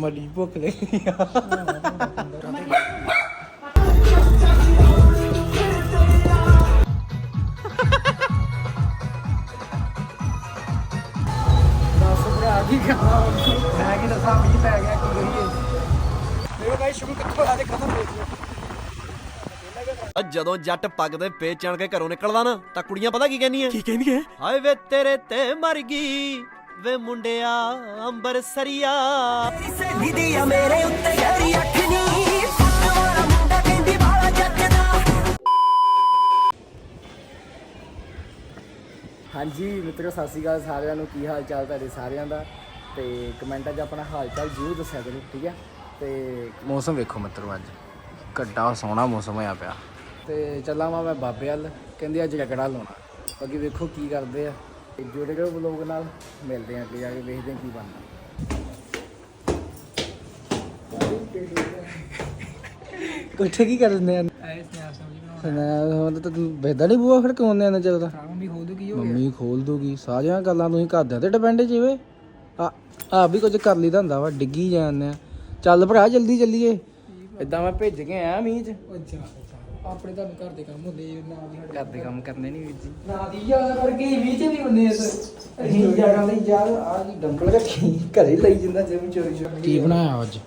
ਮੜੀ ਭੁੱਖ ਲੱਗੀ ਆ ਦੱਸ ਭਰਾ ਕੀ ਕਰਨਾ ਮੈਂ ਕੀ ਦੱਸਾਂ ਮੀਂਹ ਪੈ ਗਿਆ ਕੀ ਕਰੀਏ ਮੇਰੇ ਗਾਇਸ ਸ਼ੁਰੂ ਕਿੱਥੋਂ ਆ ਤੇ ਖਤਮ ਹੋ ਗਿਆ ਆ ਜਦੋਂ ਜੱਟ ਪੱਗ ਦੇ ਪੇਚ ਚਣ ਕੇ ਘਰੋਂ ਨਿਕਲਦਾ ਨਾ ਤਾਂ ਕੁੜੀਆਂ ਪਤਾ ਕੀ ਕਹਿੰਦੀਆਂ? ਕੀ ਕਹਿੰਦੀ ਹਾਏ ਵੇ ਤੇਰੇ ਤੇ ਮਰ ਗਈ। ਵੇ ਮੁੰਡਿਆ ਅੰਬਰ ਸਰੀਆ। ਮੇਰੇ ਉੱਤੇ ਯਾਰੀ ਅੱਖ ਮੁੰਡਾ ਕਹਿੰਦੀ ਵਾਲਾ ਹਾਂਜੀ ਮਿੱਤਰੋ ਸਤਿ ਸ਼੍ਰੀ ਅਕਾਲ ਸਾਰਿਆਂ ਨੂੰ। ਕੀ ਹਾਲ ਚਾਲ ਤੁਹਾਡੇ ਸਾਰਿਆਂ ਦਾ? ਤੇ ਕਮੈਂਟਾਂ 'ਚ ਆਪਣਾ ਹਾਲ ਚਾਲ ਜ਼ਰੂਰ ਦੱਸਿਆ ਕਰੋ ਠੀਕ ਹੈ? ਤੇ ਮੌਸਮ ਵੇਖੋ ਮਿੱਤਰੋ ਅੱਜ। ਕੱਡਾ ਸੋਹਣਾ ਮੌਸਮ ਹੋਇਆ ਪਿਆ। ਤੇ ਚੱਲਾਂ ਵਾਂ ਮੈਂ ਬਾਬੇ ਵੱਲ। ਕਹਿੰਦੇ ਅੱਜ ਰਗੜਾ ਲਾਉਣਾ। ਬਾਕੀ ਵੇਖੋ ਕੀ ਕਰਦੇ ਆ। ਜੁੜੇ ਰਹੋ ਬਲੌਗ ਨਾਲ ਮਿਲਦੇ ਆ ਅੱਗੇ ਜਾ ਕੇ ਵੇਖਦੇ ਆ ਕੀ ਬਣਦਾ। ਕੁੱਥੇ ਕੀ ਕਰਦੇ ਆ। ਨਾ ਹੁਣ ਤਾਂ ਤੂੰ ਵੇਦਾ ਨਹੀਂ ਬੂਆ ਫਿਰ ਕਿਉਂ ਨੇ ਚੱਲਦਾ ਮੰਮੀ ਖੋਲ ਦੂਗੀ ਮੰਮੀ ਖੋਲ ਦੂਗੀ ਸਾਰੀਆਂ ਗੱਲਾਂ ਤੁਸੀਂ ਘਰਦਿਆਂ ਤੇ ਡਿਪੈਂਡ ਜਿਵੇਂ ਆ ਆ ਵੀ ਕੁਝ ਕਰ ਲਈਦਾ ਹੁੰਦਾ ਵਾ ਡਿੱਗੀ ਜਾਂਦੇ ਆ। ਚੱਲ ਭਰਾ ਜਲਦੀ ਚੱਲੀਏ। ਇਦਾਂ ਮੈਂ ਭੇਜ ਕੇ ਆਇਆ ਮੀਂਹ ਚ। ਆਪਣੇ ਤੁਹਾਨੂੰ ਘਰ ਦੇ ਕੰਮ ਹੁੰਦੇ ਨਾ ਦੀ ਘਰ ਦੇ ਕੰਮ ਕਰਨੇ ਨਹੀਂ ਵੀਰ ਜੀ। ਨਾ ਦੀ ਯਾਦ ਕਰਕੇ ਵੀ ਤੇ ਵੀ ਹੁੰਦੇ ਇਸ ਅਸੀਂ ਜਾਣਾ ਲਈ ਯਾਰ ਆ ਜੀ ਡੰਬਲ ਰੱਖੀ ਘਰੇ ਲਈ ਜਾਂਦਾ ਜਿਵੇਂ ਚੋਰੀ ਚੋਰੀ। ਕੀ ਬਣਾਇਆ ਅੱਜ?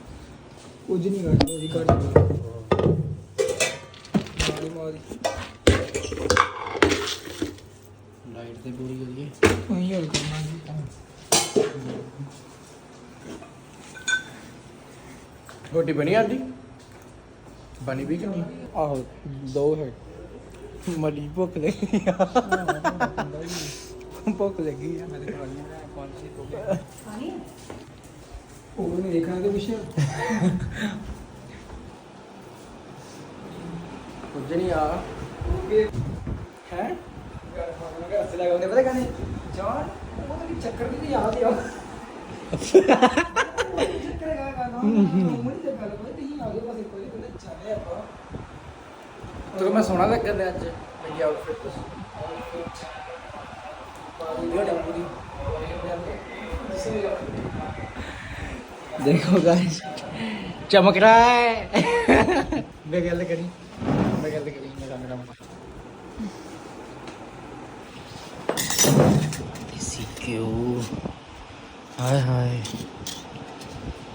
ਕੁਝ ਨਹੀਂ ਕਰਦੇ ਜੀ ਘਰ ਦੇ ਮਾਰੀ ਮਾਰੀ ਲਾਈਟ ਤੇ ਪੂਰੀ ਕਰੀਏ ਉਹੀ ਹੋਰ ਕਰਨਾ ਜੀ। ਰੋਟੀ ਬਣੀ ਆਂਦੀ ਬਣੀ ਵੀ ਕਿ ਨਹੀਂ ਆਹੋ ਦੋ ਹੈ ਮੜੀ ਭੁੱਖ ਲੱਗੀ ਆ ਭੁੱਖ ਲੱਗੀ ਆ ਮੇਰੇ ਕੋਲ ਉਹ ਨਹੀਂ ਦੇਖਣਾ ਤੇ ਵਿਸ਼ੇ ਕੁਝ ਨਹੀਂ ਆ ਹੈ ਹੱਥ ਲਗਾਉਂਦੇ ਪਤਾ ਕਹਿੰਦੇ ਜਾਨ ਉਹ ਤਾਂ ਚੱਕਰ ਦੀ ਯਾਦ ਆ ਚੱਕਰ ਲਗਾ ਗਾ ਨਾ ਮੁੰਡੀ ਤੇ ਗੱਲ ਕੋਈ ਤੇ ਆ ਗਿਆ ਬਸ ਕੋਈ ਕੋਈ ਚਾਹੇ ਆਪਾਂ ਤੋ ਮੈਂ ਸੋਹਣਾ ਲੱਗਣ ਦੇ ਅੱਜ ਮੇਰੀ ਆਊਟਫਿਟ देखो गाइस चमक रहा है मैं गल करी मैं गल करी मेरा मेरा देसी घ्यो हाय हाय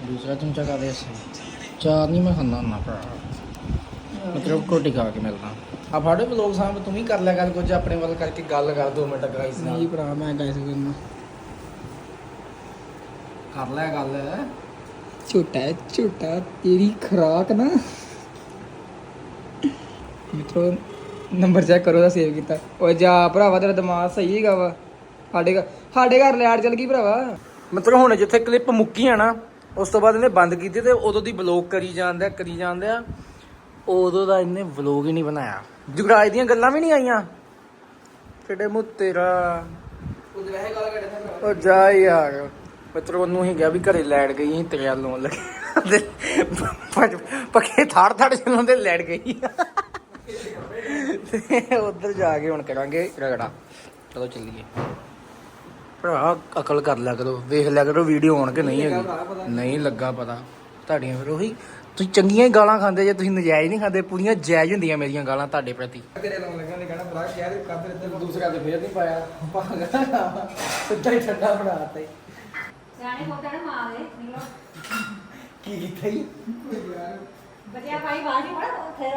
दूसरा चमचा का दे ਚਾਹ ਨਹੀਂ ਮੈਂ ਖਾਂਦਾ ਹੁੰਦਾ ਭਰਾ। ਮਤਲਬ ਰੋਟੀ ਖਾ ਕੇ ਮਿਲਦਾ। ਆ ਫਾੜੇ ਬਲੌਗ ਸਾਹਿਬ ਤੂੰ ਵੀ ਕਰ ਲਿਆ ਗੱਲ ਕੁਝ ਆਪਣੇ ਵੱਲ ਕਰਕੇ ਗੱਲ ਕਰ ਦੋ ਮਿੰਟ ਗਾਈਸ ਨਾਲ। ਨਹੀਂ ਭਰਾ ਮੈਂ ਗਾਈਸ ਕਰ ਲੈ ਗੱਲ। ਝੂਟਾ ਝੂਟਾ ਤੇਰੀ ਖਰਾਕ ਨਾ। ਮਿੱਤਰੋ ਨੰਬਰ ਚੈੱਕ ਕਰੋ ਦਾ ਸੇਵ ਕੀਤਾ। ਓਏ ਜਾ ਭਰਾਵਾ ਤੇਰਾ ਦਿਮਾਗ ਸਹੀ ਹੈਗਾ ਵਾ। ਸਾਡੇ ਘਰ ਸਾਡੇ ਘਰ ਲੈਟ ਚੱਲ ਗਈ ਭਰਾਵਾ। ਮਤਲਬ ਹੁਣ ਜਿੱਥੇ ਕਲਿੱਪ ਮੁੱਕੀ ਆ ਨਾ ਉਸ ਤੋਂ ਬਾਅਦ ਇਹਨੇ ਬੰਦ ਕੀਤੀ ਤੇ ਉਦੋਂ ਦੀ ਬਲੌਗ ਕਰੀ ਜਾਂਦੇ ਕਰੀ ਜਾਂਦੇ ਆ। ਉਦੋਂ ਦਾ ਇਹਨੇ ਵਲੌਗ ਹੀ ਨਹੀਂ ਬਣਾਇਆ। ਜੁਗਰਾਜ ਦੀਆਂ ਗੱਲਾਂ ਵੀ ਨਹੀਂ ਆਈਆਂ। ਕਿਹੜੇ ਮੂੰਹ ਤੇਰਾ। ਉਹ ਜਾ ਯਾਰ। ਮਿੱਤਰੋ ਨੂੰ ਹੀ ਗਿਆ ਵੀ ਘਰੇ ਲੈਟ ਗਈ ਸੀ, ਤੇਰਾ ਲਾਉਣ ਲੱਗੇ ਪੱਕੇ ਥਾੜ ਥਾੜ ਚੱਲਣ ਦੇ ਲੈਟ ਗਈ। ਉਧਰ ਜਾ ਕੇ ਹੁਣ ਕਰਾਂਗੇ ਰਗੜਾ। ਚਲੋ ਚੱਲੀਏ। ਭਰਾ ਅਕਲ ਕਰ ਲਿਆ ਕਰੋ। ਵੇਖ ਲਿਆ ਕਰੋ ਵੀਡੀਓ ਆਉਣ ਕਿ ਨਹੀਂ ਹੈਗੀ। ਨਹੀਂ ਲੱਗਾ ਪਤਾ। ਤੁਹਾਡੀਆਂ ਫਿਰ ਉਹੀ ਤੁਸੀਂ ਚੰਗੀਆਂ ਹੀ ਗਾਲਾਂ ਖਾਂਦੇ ਜੇ ਤੁਸੀਂ ਨਜਾਇਜ਼ ਨਹੀਂ ਖਾਂਦੇ ਪੂਰੀਆਂ ਜਾਇਜ਼ ਹੁੰਦੀਆਂ ਮੇਰੀਆਂ ਗਾਲਾਂ ਤੁਹਾਡੇ ਪ੍ਰਤੀ। ਤੇਰੇ ਲਾਉਣ ਲੱਗਾ ਨੇ ਕਹਿਣਾ ਭਰਾ ਕਿਹਾ ਤੇ ਕਰ ਤੇ ਦੂਸਰਾ ਤੇ ਫੇਰ ਨਹੀਂ ਪਾਇਆ। ਪਾਗਲ ਸਿੱਧਾ ਹੀ ਠੰਡਾ ਬਣਾਤਾ ਸਿਆਣੇ ਹੋਤਾ ਨਾ ਮਾਂ ਦੇ ਨਿਕਲੋ ਕੀ ਕੀਤਾ ਹੀ? ਬਚਿਆ ਭਾਈ ਬਾਹਰ ਨਹੀਂ ਪੜਾ ਫੇਰ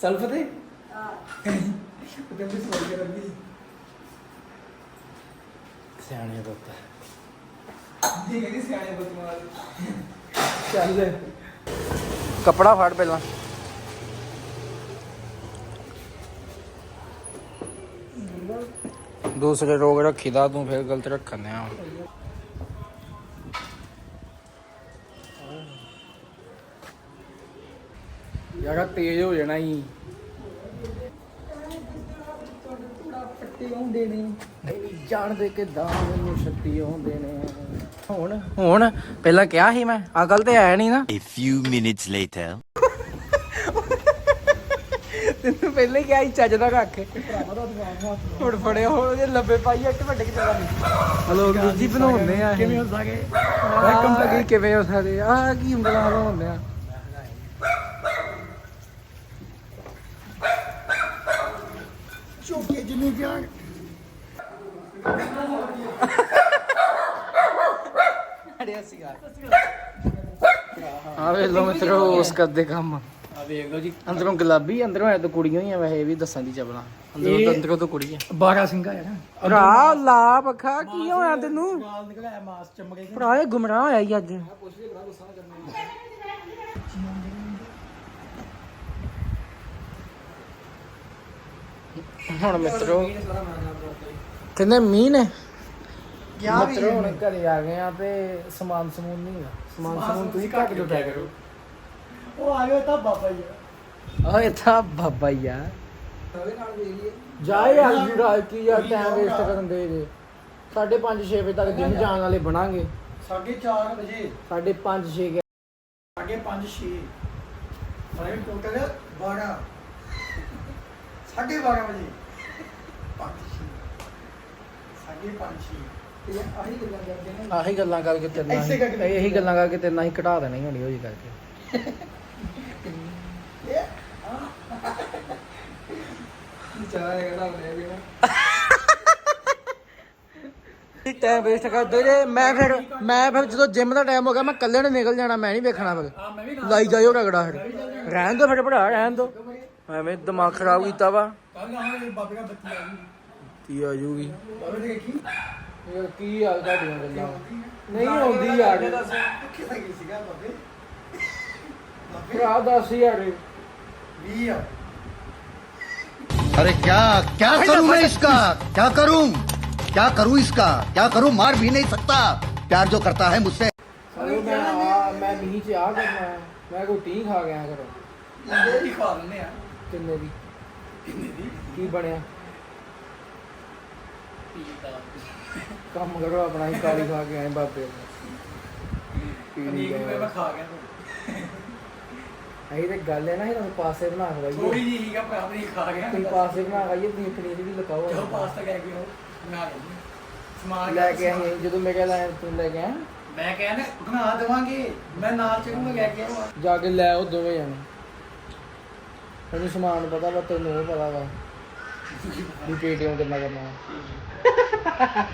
ਸਲਫ ਤੇ? ਤੇ ਵੀ ਰੱਖੀ ਸਿਆਣੇ ਹੈ ਜੀ ਸਿਆਣੇ ਬਤਮਾਲ ਚੱਲ। ਕਪੜਾ ਫੜ ਪਹਿਲਾਂ। ਦੂਸਰੇ ਰੋਗ ਰੱਖੀਦਾ ਤੂੰ ਫਿਰ ਗਲਤ ਰੱਖਣ ਆ ਯਾਰਾ ਤੇਜ਼ ਹੋ ਜਾਣਾ ਹੀ ਥੋੜਾ ਆਉਂਦੇ ਨੇ। ਨਹੀਂ ਜਾਣਦੇ ਕਿਦਾਂ ਮੈਨੂੰ ਸ਼ਕਤੀ ਆਉਂਦੇ ਨੇ। ਹੁਣ? ਹੁਣ? ਪਹਿਲਾਂ ਕਿਹਾ ਸੀ ਮੈਂ। ਆ ਗੱਲ ਤੇ ਆਇਆ ਨਹੀਂ ਨਾ। A few minutes later. ਤੈਨੂੰ ਪਹਿਲੇ ਕਿਹਾ ਸੀ ਚੱਜ ਦਾ ਰੱਖ। ਹੁਣ ਫੜਿਆ ਹੋ ਜੇ ਲੱਭੇ ਪਾਈ ਇੱਕ ਵੱਡੇ ਕਿਤੇ ਦਾ ਨਹੀਂ। ਹਲੋ ਜੀ ਬਣਾਉਂਦੇ ਆ ਕਿਵੇਂ ਹੋ ਸਕੇ ਵੈਲਕਮ ਲੱਗੀ ਕਿਵੇਂ ਹੋ ਸਕਦੇ ਆ ਕੀ ਉਂਗਲਾਂ ਹਲਾਉਂਦੇ ਆ। ਚੋਕੇ ਜਿੰਨੀ ਆ ਵੇ ਲੋ ਮਿੱਤਰੋ ਉਸ ਕਰਦੇ ਕੰਮ। ਆ ਵੇਖ ਲਓ ਜੀ। ਅੰਦਰੋਂ ਗੁਲਾਬੀ ਅੰਦਰੋਂ ਐ ਤਾਂ ਕੁੜੀਆਂ ਹੀ ਆ ਵੈਸੇ ਇਹ ਵੀ ਦੱਸਾਂ ਦੀ ਚਬਲਾ ਅੰਦਰੋਂ ਤਾਂ ਅੰਦਰੋਂ ਤਾਂ ਕੁੜੀ ਆ। 12 ਸਿੰਘਾ ਹੈ ਨਾ। ਭਰਾ ਲਾ ਪੱਖਾ ਕੀ ਹੋਇਆ ਤੈਨੂੰ? ਗਾਲ ਨਿਕਲਿਆ ਮਾਸ ਚਮਕੇ ਭਰਾ ਇਹ ਗੁੰਮਰਾਹ ਹੋਇਆ ਈ ਅੱਜ। ਹੁਣ ਮਿੱਤਰੋ ਕਹਿੰਦੇ ਮੀਂਹ ਨੇ। ਮਿੱਤਰੋ ਹੁਣ ਘਰੇ ਆ ਗਏ ਆ ਤੇ ਸਮਾਨ ਸਮੂਨ ਨਹੀਂ ਹੈਗਾ ਸਮਾਨ ਸਮੂਨ ਤੁਸੀਂ ਘੱਟ ਜੁਟਿਆ ਕਰੋ ਉਹ ਆ ਗਿਆ ਤਾਂ ਬਾਬਾ ਜੀ ਓਏ ਤਾਂ ਬਾਬਾ ਯਾਰ ਜਾਏ ਅੱਜ ਰਾਤ ਕੀ ਯਾਰ ਟਾਈਮ ਵੇਸਟ ਕਰਨ ਦੇ ਜੇ। ਸਾਢੇ 5 6 ਵਜੇ ਤੱਕ ਜਿਮ ਜਾਣ ਵਾਲੇ ਬਣਾਂਗੇ। 4:30 ਵਜੇ। ਸਾਢੇ 5 6 ਸਾਢੇ 5 6 ਸਾਰੇ ਟੋਟਲ 12 ਸਾਢੇ 12 ਵਜੇ। 5 6 ਸਾਢੇ 5 6 ਇਹ ਆਹੀ ਗੱਲਾਂ ਕਰਦੇ ਨੇ ਆਹੀ ਗੱਲਾਂ ਕਰਕੇ ਤੇਰੇ ਨਾਲ ਐਸੇ ਕਰਕੇ- ਇਹੀ ਗੱਲਾਂ ਕਰਕੇ ਤੇਰੇ ਨਾਲ ਹੀ ਘਟਾ ਦੇਣੀ ਹੋਣੀ ਹੋਈ ਕਰਕੇ। ਟਾਈਮ ਵੇਸਟ ਕਰਦੇ ਜੇ। ਮੈਂ ਫਿਰ ਮੈਂ ਫਿਰ ਜਦੋਂ ਜਿਮ ਦਾ ਟਾਈਮ ਹੋ ਗਿਆ ਮੈਂ ਇਕੱਲੇ ਨੇ ਨਿਕਲ ਜਾਣਾ ਮੈਂ ਨਹੀਂ ਵੇਖਣਾ ਫਿਰ। ਲਾਈ ਜਾਇਓ ਰਗੜਾ ਫਿਰ। ਰਹਿਣ ਦੋ ਫਿਰ ਭਰਾ ਰਹਿਣ ਦੋ। ਐਵੇਂ ਦਿਮਾਗ ਖਰਾਬ ਕੀਤਾ ਵਾ। ਕੱਲ ਆਹ ਬਾਬੇ ਦਾ ਬੱਤੀ ਆ ਗਈ। ਕੀ ਆ ਜੂਗੀ ਬਾਬੇ ਨੇ ਦੇਖੀ ਯਾਰ ਕੀ ਹਾਲ ਤੁਹਾਡੀਆਂ ਗੱਲਾਂ ਨਹੀਂ ਆਉਂਦੀ ਯਾਰ ਕਿੱਥੇ ਗਈ ਸੀਗਾ ਬਾਬੇ ਭਰਾ ਦੱਸ ਯਾਰ 20 ਆ अरे क्या क्या करूं मैं इसका क्या करूं क्या करूं इसका क्या करूं मार भी नहीं सकता प्यार जो करता है मुझसे ਸਾਰੇ ਮੈਂ ਆ ਮੈਂ ਮੀਂਹ ਚ ਆ ਕਰਨਾ ਹੈ। ਮੈਂ ਰੋਟੀ ਖਾ ਗਿਆ ਕਰੋ ਇਹ ਹੀ ਖਾ ਲੈਂਦੇ ਆ ਕੰਮ ਕਰੋ ਆਪਣਾ ਹੀ ਕਾਲੀ ਖਾ ਕੇ ਆਏ ਬਾਬੇ ਪੀਣੀ ਗਏ ਮੈਂ ਖਾ ਗਿਆ ਅਹੀਂ ਤੇ ਗੱਲ ਹੈ ਨਾ ਇਹਨਾਂ ਨੂੰ ਪਾਸੇ ਬਣਾ ਕੇ ਥੋੜੀ ਖਾਈਏ ਜਿਹੀ ਹੀਗਾ ਭਰਾ ਵੀ ਖਾ ਗਿਆ। ਤੁਸੀਂ ਪਾਸੇ ਬਣਾ ਖਾਈਏ ਤੁਸੀਂ ਪਨੀਰ ਵੀ ਲਕਾਓ ਜੋ ਪਾਸਤਾ ਲੈ ਕੇ ਆਓ ਬਣਾ ਕੇ ਸਮਾਨ ਲੈ ਕੇ ਆਏ ਜਦੋਂ ਮੈਂ ਕਹਿੰਦਾ ਤੂੰ ਲੈ ਕੇ ਆ। ਮੈਂ ਕਹਿੰਦਾ ਬਣਾ ਦੇਵਾਂਗੇ। ਮੈਂ ਨਾਲ ਚੱਲੂਗਾ ਲੈ ਕੇ ਆਵਾਂ ਜਾ ਕੇ ਲੈ ਉਹ ਦੋਵੇਂ ਜਾਣੇ। ਮੈਨੂੰ ਸਮਾਨ ਪਤਾ ਵਾ ਤੈਨੂੰ ਉਹ ਪਤਾ ਵਾ। ਵੀ ਪੇਟੀਐਮ ਕਿੰਨਾ ਕਰਨਾ ਵਾ।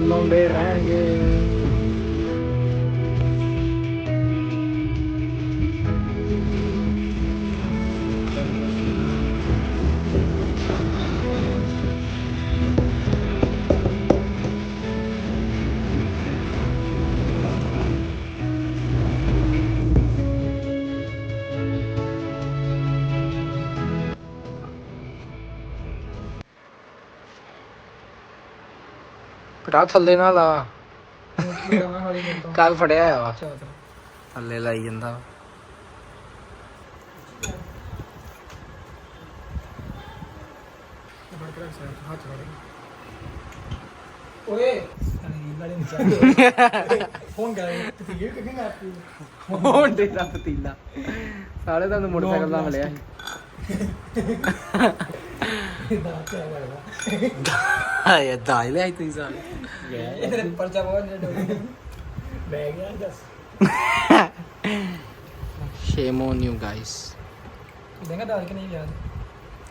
ਲੰਬੇ ਤਾਂ ਭਰਾ ਥੱਲੇ ਨਾ ਲਾ ਕੱਲ ਫੜਿਆ ਆ ਵਾ। ਥੱਲੇ ਲਾਈ ਜਾਂਦਾ। ਓਏ। ਫੋਨ ਕਰ ਪਤੀਲੇ ਕਿੱਥੇ ਆਪੀ ਹੁਣ ਦੇ ਦਾ ਪਤੀਲਾ। ਸਾਲੇ ਤੁਹਾਨੂੰ ਮੋਟਰਸਾਈਕਲ ਦਾ ਮਿਲਿਆ। ਸੀ ਦਾ ਕਿਆ ਕਰਦਾ ਆਏ ਦਾਈ ਲੈ ਆਈ ਤੁਸੀਂ ਸਾਰੇ ਇਹਦੇ ਪਰਚਾ ਬਹੁਤ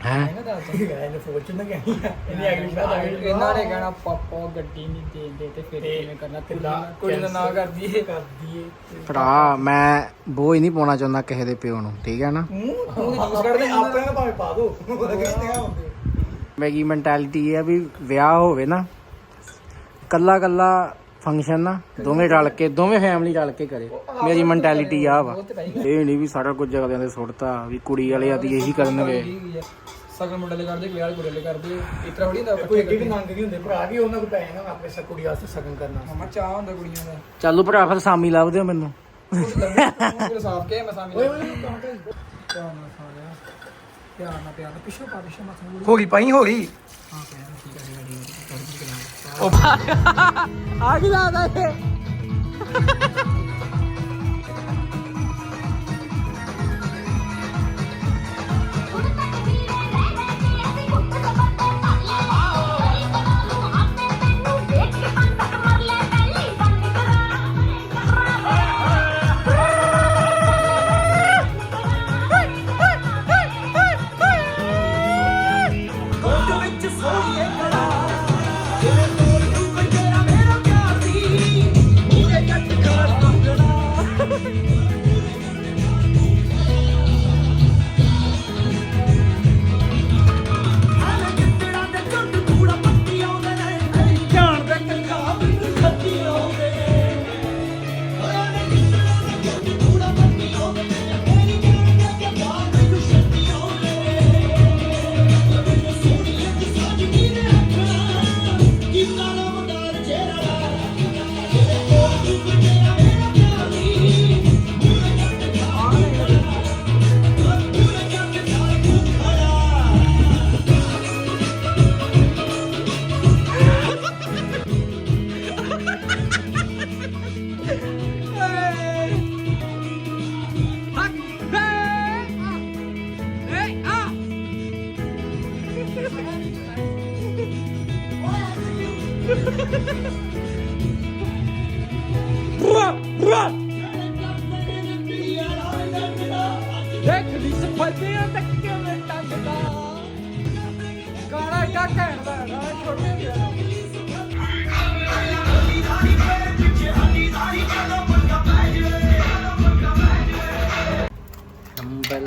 ਹੈ? ਦੇਗਾ ਦਾਲ ਤਾਂ ਗਾਇ ਨੇ ਫੋਰਚੂਨ ਨਾ ਗਈ ਇਹਨੇ ਅਗਲੀ ਸ਼ਾਦ ਆ ਗਈ ਇਹਨਾਂ ਨੇ ਕਹਿਣਾ ਪਾਪਾ ਗੱਡੀ ਨਹੀਂ ਦੇਂਦੇ ਤੇ ਫਿਰ ਕਿਵੇਂ ਕਰਨਾ? ਕੁੜੀ ਦਾ ਨਾਂ ਕਰ ਦਈਏ ਕਰ ਦਈਏ ਭਰਾ ਮੈਂ ਬੋਝ ਨਹੀਂ ਪਾਉਣਾ ਚਾਹੁੰਦਾ ਕਿਸੇ ਦੇ ਪਿਓ ਨੂੰ ਠੀਕ ਹੈ ਨਾ? ਤੂੰ ਤੇ ਜੂਸ ਕੱਢ ਦੇ ਆਪਣੇ ਨੂੰ ਭਾਵੇਂ ਪਾ ਦੋ। ਕਿਹਨੇ ਹੁੰਦੇ ਮੇਰੀ ਮੈਂਟੈਲਿਟੀ ਇਹ ਆ ਵੀ ਵਿਆਹ ਹੋਵੇ ਨਾ ਕੱਲਾ ਕੱਲਾ ਫੰਕਸ਼ਨ ਨਾ ਦੋਵੇਂ ਰਲ ਕੇ ਦੋਵੇਂ ਫੈਮਿਲੀ ਰਲ ਕੇ ਕਰੇ। ਮੇਰੀ ਮੈਂਟੈਲਿਟੀ ਆ ਵਾ। ਇਹ ਨਹੀਂ ਵੀ ਸਾਰਾ ਕੁਝ ਅਗਲਿਆਂ ਦੇ ਸੁੱਟਤਾ ਵੀ ਕੁੜੀ ਵਾਲੇ ਆ ਦੀ ਇਹੀ ਕਰਨਗੇ। ਸਗਨ ਮੁੰਡੇ ਦੇ ਕਰਦੇ ਵਿਆਹ ਕੁੜੀ ਦੇ ਕਰਦੇ ਇਸ ਤਰ੍ਹਾਂ ਥੋੜੀ ਹੁੰਦਾ ਕੋਈ ਏਡੀ ਵੀ ਨੰਗ ਨਹੀਂ ਹੁੰਦੇ ਭਰਾ ਵੀ ਉਹਨਾਂ ਕੋ ਪੈਸੇ ਨਾ ਆਪਣੇ ਸকুੜੀ ਵਾਸਤੇ ਸਗਨ ਕਰਨਾ। ਮਮਾ ਚਾਹ ਹੁੰਦਾ ਕੁੜੀਆਂ ਦਾ। ਚੱਲੋ ਭਰਾ ਫਿਰ ਸਾਮੀ ਲੱਭ ਦਿਓ ਮੈਨੂੰ। ਤੂੰ ਸਾਫ਼ ਕੇ ਮੈਂ ਸਾਹਮਣੇ ਓਏ ਓਏ ਕਹਾਂ ਤੇ ਪਿਆਰ ਨਾਲ ਸਾਰਿਆ ਪਿਆਰ ਨਾਲ ਪਿਆਰ ਨਾਲ ਪਿੱਛੋਂ ਪਾ ਪਿੱਛੋਂ ਮਤ ਨੂੰ ਹੋ ਗਈ ਪਾਈ ਗਈ। ਆ ਕੀ ਲਾਦਾ ਇਹ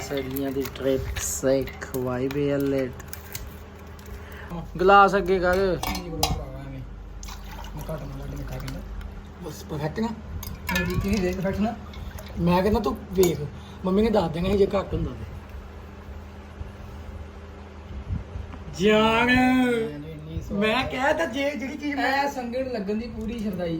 ਸੜੀਆਂ ਦੀ ਟ੍ਰਿਪ ਸੇ ਖਵਾਈ ਬੇ ਅਲੇਟ ਗਲਾਸ ਅੱਗੇ ਕਰ। ਬਸ ਪਰਫੈਕਟ ਨਾ ਮੇਰੀ ਕੀ ਦੇਖ ਪਰਫੈਕਟ ਨਾ ਮੈਂ ਕਹਿੰਦਾ ਤੂੰ ਵੇਖ। ਮੰਮੀ ਨੇ ਦੱਸ ਦੇਣਾ ਸੀ ਜੇ ਘੱਟ ਹੁੰਦਾ ਤੇ। ਜਾਨ। ਮੈਂ ਕਹਿ ਤਾਂ ਜੇ ਜਿਹੜੀ ਚੀਜ਼ ਮੈਂ ਸੰਗਣ ਲੱਗਣ ਦੀ ਪੂਰੀ ਸ਼ਰਦਾਈ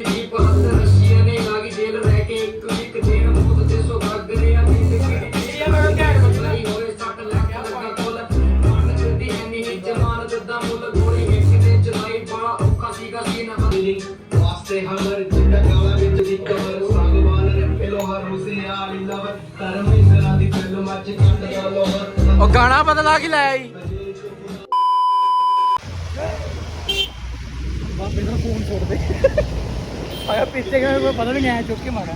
ਉਹ ਗਾਣਾ ਬਦਲਾ ਕੇ ਲੈ ਆਈ। ਬਾਬੇ ਦਾ ਫੋਨ ਛੋੜ ਦੇ। ਆਇਆ ਪਿੱਛੇ ਕਿ ਕੋਈ ਪਤਾ ਵੀ ਨਹੀਂ ਆਇਆ, ਚੁੱਕ ਕੇ ਮਾਰਾ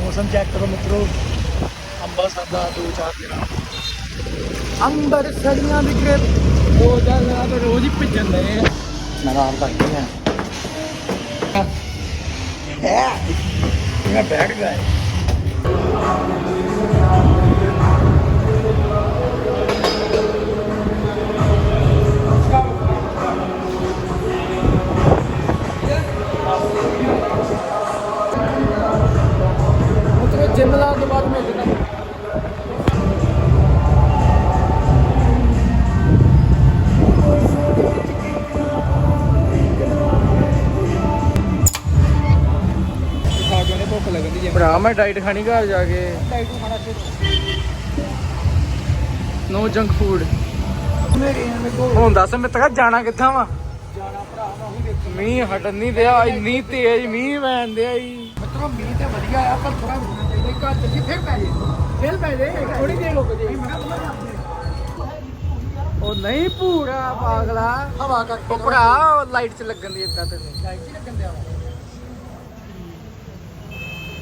ਮੌਸਮ ਚੈੱਕ ਕਰੋ ਮਿੱਤਰੋ। ਅੰਬਾ ਸਾਦਾ ਦੋ ਚਾਰ ਦਿਨ। ਅੰਬਰ ਸੜੀਆਂ ਦੀ ਉਹ ਜਲ ਤਾਂ ਰੋਜ਼ ਹੀ ਭਿੱਜਣ ਦੇ ਮੈਂ ਆਰਾਮ ਕਰ ਗਿਆ ਮੈਂ ਬੈਠ ਗਿਆ। ਉਤਰੇ ਜਿੰਮ ਲਾਉਣ ਤੋਂ ਬਾਅਦ ਮਿਲ ਭਰਾ ਮੈਂ ਡਾਈਟ ਖਾਣੀ ਘਰ ਜਾ ਕੇ। ਨੂੰ ਮਾੜਾ ਛੇੜ ਨੋ ਜੰਕ ਫੂਡ ਹੁਣ ਦੱਸ ਮੈਂ ਤੱਕ ਜਾਣਾ ਕਿੱਥਾਂ ਵਾ? ਜਾਣਾ ਭਰਾ ਮੈਂ ਉਹੀ ਦੇਖੀ ਮੀਂਹ ਹਟਣ ਨਹੀਂ ਦਿਆ ਇੰਨੀ ਤੇਜ਼ ਮੀਂਹ ਪੈਣ ਦਿਆ ਈ। ਮਿੱਤਰੋ ਮੀਂਹ ਤੇ ਵਧੀਆ ਆ ਪਰ ਥੋੜਾ ਰੁਕਣਾ ਚਾਹੀਦਾ ਘਰ ਚੱਲੀ ਫਿਰ ਪੈ ਜੇ। ਫਿਰ ਪੈ ਜੇ ਥੋੜੀ ਦੇਰ ਰੁਕ ਜੇ। ਉਹ ਨਹੀਂ ਪੂਰਾ ਪਾਗਲਾ। ਹਵਾ ਕਰਕੇ ਉਹ ਭਰਾ ਲਾਈਟ 'ਚ ਲੱਗਣ ਦੀ ਇਦਾਂ ਤੈਨੂੰ ਲਾਈਟ ਹੀ ਲੱਗਣ ਦਿਆ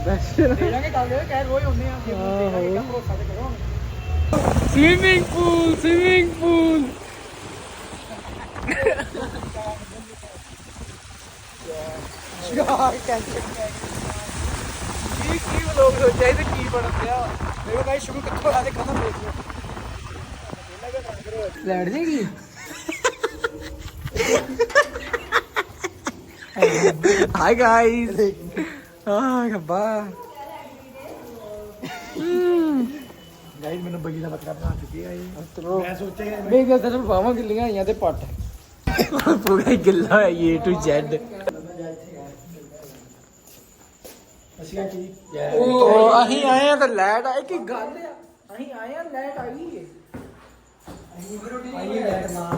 ਬੈਸਟ ਦੇ ਲਾਂਗੇ ਗੱਲ ਇਹ ਕਹਿ ਰੋਏ ਹੁੰਦੇ ਆ ਕਿ ਦੇ ਲਾਂਗੇ ਕੰਮ ਭਰੋਸਾ ਤੇ ਕਰੋ ਸਵਿਮਿੰਗ ਪੂਲ ਸਵਿਮਿੰਗ ਪੂਲ ਯਾਰ ਟੈਨਸ਼ਨ ਕੀ ਕੀ ਲੋਕ ਸੋਚਿਆ ਤੇ ਕੀ ਬਣ ਪਿਆ ਦੇਖੋ ਗਾਇਸ ਸ਼ੁਰੂ ਕਿੱਥੋਂ ਆ ਤੇ ਖਤਮ ਦੇਖ ਲਓ ਲੈਟ ਜੇਗੀ ਹਾਈ ਗਾਇਸ ਆ ਖੱਬਾ ਗਾਇਸ ਮੈਨੂੰ ਬਗੀ ਦਾ ਮਤਲਬ ਬਣਾ ਚੁੱਕੀ ਹੈ ਤਰੋ ਮੈਂ ਸੋਚਿਆ ਬੇ ਗੱਲ ਤਾਂ ਬਾਵਾਂ ਗਿੱਲੀਆਂ ਆਈਆਂ ਤੇ ਪੱਟ। ਪੂਰਾ ਹੀ ਗਿੱਲਾ ਹੋਇਆ ਏ ਟੂ ਜ਼ੈਡ ਅਸੀਂ ਕੀ ਉਹ ਅਸੀਂ ਆਏ ਆ ਤਾਂ ਲੈਟ ਆਈ ਕੀ ਗੱਲ ਆ? ਅਸੀਂ ਆਏ ਆ ਲੈਟ ਆ ਗਈ ਏ। ਆਈਏ ਲੈਟ ਨਾ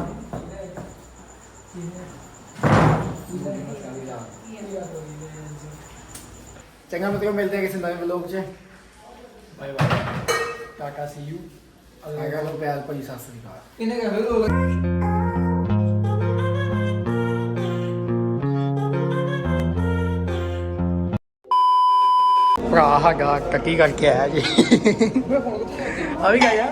ਚੰਗਾ ਮਤਲਬ ਮਿਲਦੇ ਹਾਂ ਕਿਸੇ ਨਵੇਂ ਵਲੋਗ 'ਚ। Bye bye tata see you ਆਗਾ ਲੋ ਪਿਆਰ ਭਾਈ ਸਤਿ ਸ੍ਰੀ ਅਕਾਲ। ਇਹਨੇ ਕਹਾ ਲੋ ਭਰਾ ਹੈਗਾ ਟੱਕੀ ਕਰਕੇ ਆਇਆ ਜੀ। ਆ ਵੀ ਗਿਆ